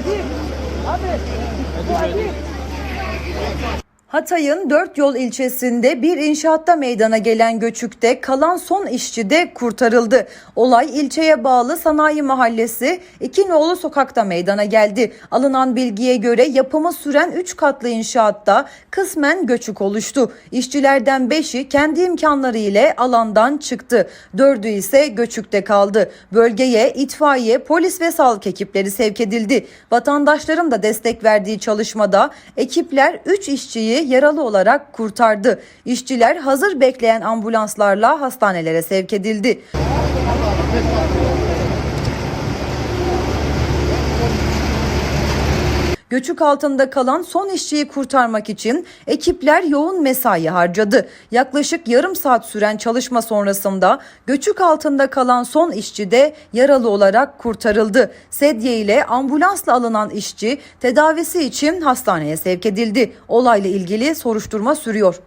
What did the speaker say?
Adil. Abi. Bu Adil. Hatay'ın dört yol ilçesinde bir inşaatta meydana gelen göçükte kalan son işçi de kurtarıldı. Olay ilçeye bağlı Sanayi Mahallesi İkinoğlu sokakta meydana geldi. Alınan bilgiye göre yapımı süren 3 katlı inşaatta kısmen göçük oluştu. İşçilerden 5'i kendi imkanları ile alandan çıktı. 4'ü ise göçükte kaldı. Bölgeye itfaiye, polis ve sağlık ekipleri sevk edildi. Vatandaşların da destek verdiği çalışmada ekipler 3 işçiyi yaralı olarak kurtardı. İşçiler hazır bekleyen ambulanslarla hastanelere sevk edildi. Göçük altında kalan son işçiyi kurtarmak için ekipler yoğun mesai harcadı. Yaklaşık yarım saat süren çalışma sonrasında göçük altında kalan son işçi de yaralı olarak kurtarıldı. Sedye ile ambulansla alınan işçi tedavisi için hastaneye sevk edildi. Olayla ilgili soruşturma sürüyor.